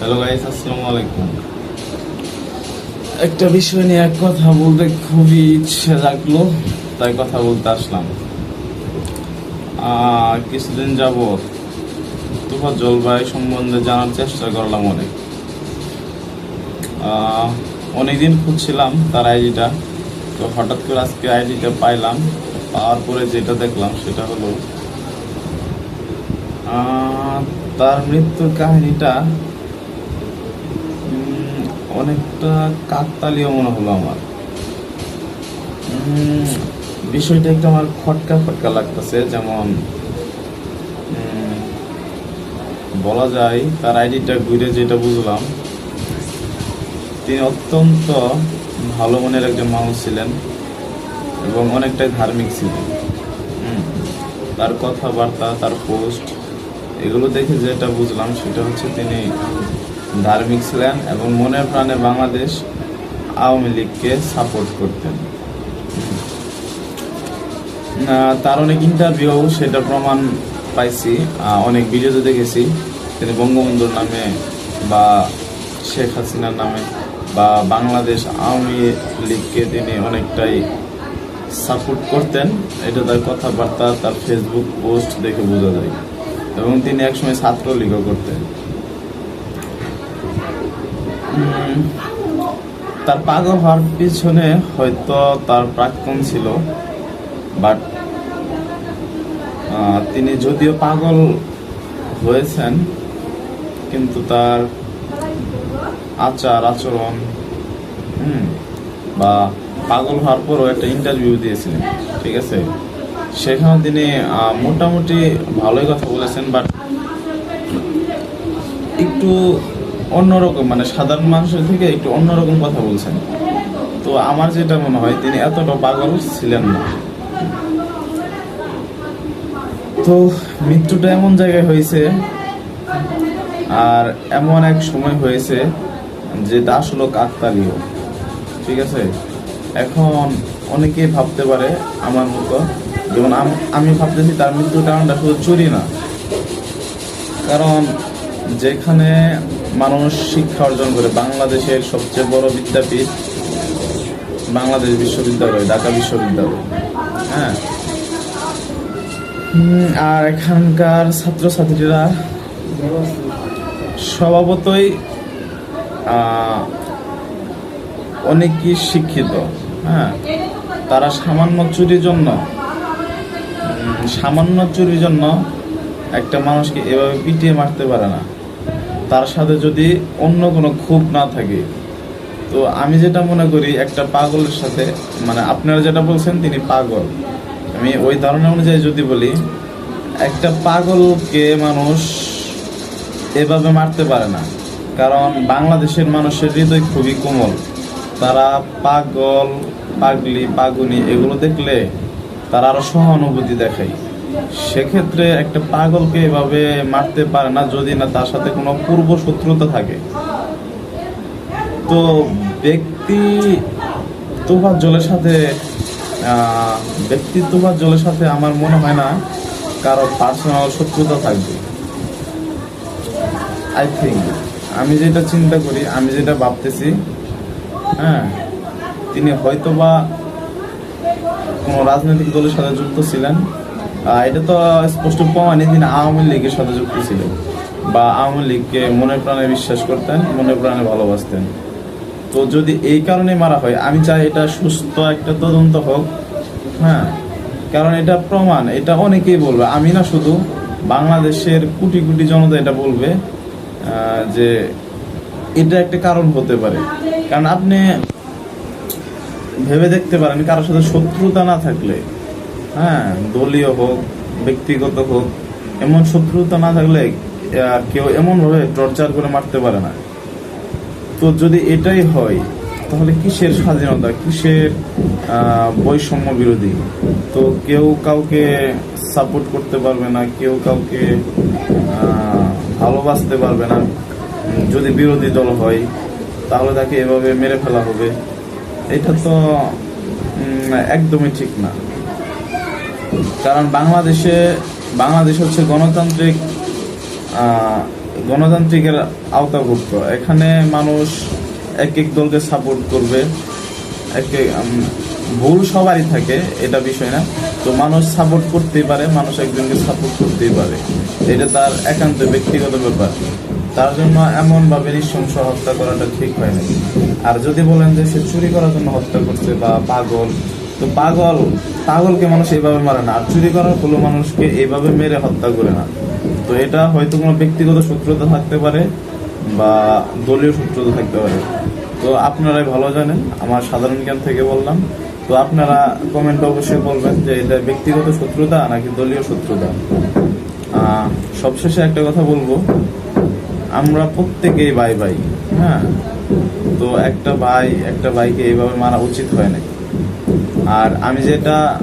Hello guys আসসালামু আলাইকুম। একটা বিষয় নিয়ে এক কথা বলতে খুবই ইচ্ছে লাগল। তাই কথা বলতে আসলাম। কিছুদিন যাব তুফার জলবায়ু সম্বন্ধে জানার চেষ্টা করলাম অনেক। অনেকদিন খুঁজছিলাম তার আইডিটা। তো হঠাৎ করে আজকে আইডিটা পাইলাম। পাওয়ার পরে যেটা দেখলাম সেটা হলো আহ, তার মৃত্যুর কাহিনীটা অনেকটা কাকতালীয় মনে হলো আমার। বিষয়টা একটু আমার খটকা খটকা লাগতেছে, যেমন বলা যায় তার আইডিটা ঘুরে যেটা বুঝলাম, তিনি অত্যন্ত ভালো মনের একজন মানুষ ছিলেন এবং অনেকটাই ধার্মিক ছিলেন। তার কথাবার্তা, তার পোস্ট, এগুলো দেখে যেটা বুঝলাম সেটা হচ্ছে তিনি ধার্মিক ছিলেন এবং মনের প্রাণে বাংলাদেশ আওয়ামী লীগকে সাপোর্ট করতেন। তার অনেক ইন্টারভিউ সেটা প্রমাণ পাইছি। অনেক ভিডিওতে দেখেছি। তিনি বঙ্গবন্ধুর নামে বা শেখ হাসিনার নামে বা বাংলাদেশ আওয়ামী লীগকে তিনি অনেকটাই সাপোর্ট করতেন। এটা তার কথাবার্তা, তার ফেসবুক পোস্ট দেখে বোঝা যায়। এবং তিনি একসময় ছাত্রলীগও করতেন। তার পাগল হওয়ার পিছনে হয়তো তার প্রাক্তন ছিল বাট তিনি যদিও পাগল হয়েছেন, কিন্তু তার আচার, আচরণ বা পাগল হওয়ার পরও একটা ইন্টারভিউ দিয়েছিলেন, ঠিক আছে? সেখানে তিনি মোটামুটি ভালোই কথা বলেছেন বাট একটু অন্যরকম মানে সাধারণ মানুষের থেকে একটু অন্যরকম কথা বলছেন। তো আমার যেটা মনে হয়, তিনি এতটা পাগল ছিলেন না। তো মৃত্যুটা এমন জায়গায় হয়েছে, আর এমন এক সময় হয়েছে যেটা আসলে কাকতালীয় ঠিক আছে? এখন অনেকেই ভাবতে পারে আমার মতো, যেমন আমি ভাবতেছি তার মৃত্যুর কারণটা শুধু চুরি না। কারণ যেখানে মানুষ শিক্ষা অর্জন করে বাংলাদেশের সবচেয়ে বড় বিদ্যাপীঠ বাংলাদেশ বিশ্ববিদ্যালয়, ঢাকা বিশ্ববিদ্যালয়। হ্যাঁ। আর এখানকার ছাত্রছাত্রীরা স্বভাবতই অনেকই শিক্ষিত হ্যাঁ। তারা সামান্য চুরির জন্য সামান্য চুরির জন্য একটা মানুষকে এভাবে পিটিয়ে মারতে পারে না। তার সাথে যদি অন্য কোনো ক্ষোভ না থাকে, তো আমি যেটা মনে করি, একটা পাগলের সাথে মানে আপনারা যেটা বলছেন, তিনি পাগল। আমি ওই ধারণা অনুযায়ী যদি বলি, একটা পাগলকে মানুষ এভাবে মারতে পারে না। কারণ বাংলাদেশের মানুষের হৃদয় খুবই কোমল। তারা পাগল, পাগলি, পাগুনি, এগুলো দেখলে তারা আরও সহানুভূতি দেখায়। সেক্ষেত্রে একটা পাগলকে এভাবে মারতে পারে না, যদি না তার সাথে কোনো পূর্ব শত্রুতা থাকে। তো ব্যক্তি তোফার জলের সাথে ব্যক্তি তোফার জলের সাথে আমার মনে হয় না কারও পার্সোনাল শত্রুতা থাকবে। আই থিঙ্ক আমি যেটা চিন্তা করি, আমি যেটা ভাবতেছি হ্যাঁ তিনি হয়তোবা কোনো রাজনৈতিক দলের সাথে যুক্ত ছিলেন এটা তো স্পষ্ট প্রমাণই তিনি আওয়ামী লীগের সাথে যুক্ত ছিলেন বা আওয়ামী লীগকে মনে প্রাণে বিশ্বাস করতেন, মনে প্রাণে ভালোবাসতেন। তো যদি এই কারণে মারা হয়, আমি চাই এটা সুস্থ একটা তদন্ত হোক হ্যাঁ? কারণ এটা প্রমাণ, এটা অনেকেই বলবে। আমি না শুধু বাংলাদেশের কোটি কোটি জনতা এটা বলবে যে এটা একটা কারণ হতে পারে। কারণ আপনি ভেবে দেখতে পারেন কারোর সাথে শত্রুতা না থাকলে হ্যাঁ দলীয় হোক, ব্যক্তিগত হোক, এমন শত্রুতা না থাকলে কেউ এমনভাবে টর্চার করে মারতে পারে না। তো যদি এটাই হয়, তাহলে কিসের স্বাধীনতা, কিসের বৈষম্য বিরোধী? তো কেউ কাউকে সাপোর্ট করতে পারবে না, কেউ কাউকে ভালোবাসতে পারবে না। যদি বিরোধী দল হয়, তাহলে তাকে এভাবে মেরে ফেলা হবে। এটা তো একদমই ঠিক না। কারণ বাংলাদেশে বাংলাদেশ হচ্ছে গণতান্ত্রিক গণতান্ত্রিকের আওতাভুক্ত। এখানে মানুষ এক এক দলকে সাপোর্ট করবে। এক এক, ভুল সবারই থাকে এটা বিষয় না। তো মানুষ সাপোর্ট করতেই পারে মানুষ একজনকে সাপোর্ট করতেই পারে। এটা তার একান্ত ব্যক্তিগত ব্যাপার। তার জন্য এমন ভাবে নৃশংস হত্যা করাটা ঠিক হয় না আর যদি বলেন যে সে চুরি করার জন্য হত্যা করছে বা পাগল তো পাগল, পাগলকে মানুষ এইভাবে মারে না। আর চুরি করার কোনো মানুষকে এইভাবে মেরে হত্যা করে না। তো এটা হয়তো কোনো ব্যক্তিগত শত্রুতা থাকতে পারে বা দলীয় শত্রুতা থাকতে পারে। তো আপনারাই ভালো জানেন, আমার সাধারণ জ্ঞান থেকে বললাম। তো আপনারা কমেন্ট অবশ্যই বলবেন যে এটা ব্যক্তিগত শত্রুতা নাকি দলীয় শত্রুতা? সবশেষে একটা কথা বলব, আমরা প্রত্যেকেই ভাই ভাই হ্যাঁ? তো একটা ভাই, একটা ভাইকে এইভাবে মারা উচিত হয় না আর আমি যেটা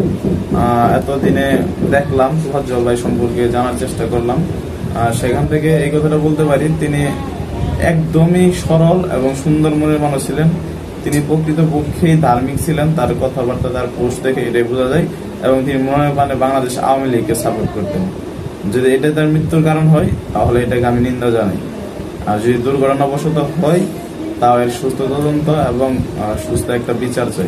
এতদিনে দেখলাম সুভাষ জলবায়ু সম্পর্কে জানার চেষ্টা করলাম। আহ, সেখান থেকে এই কথাটা বলতে পারি তিনি একদমই সরল এবং সুন্দর মনের মানুষ ছিলেন। তিনি প্রকৃত পক্ষেই ধার্মিক ছিলেন তার কথাবার্তা তার পোস্ট দেখে এটাই বোঝা যায় এবং তিনি মনে মানে বাংলাদেশ আওয়ামী লীগকে সাপোর্ট করতেন। যদি এটা তার মৃত্যুর কারণ হয় তাহলে এটাকে আমি নিন্দা জানাই। আর যদি দুর্ঘটনাবশত হয় তাও এর সুস্থ তদন্ত এবং সুস্থ একটা বিচার চাই।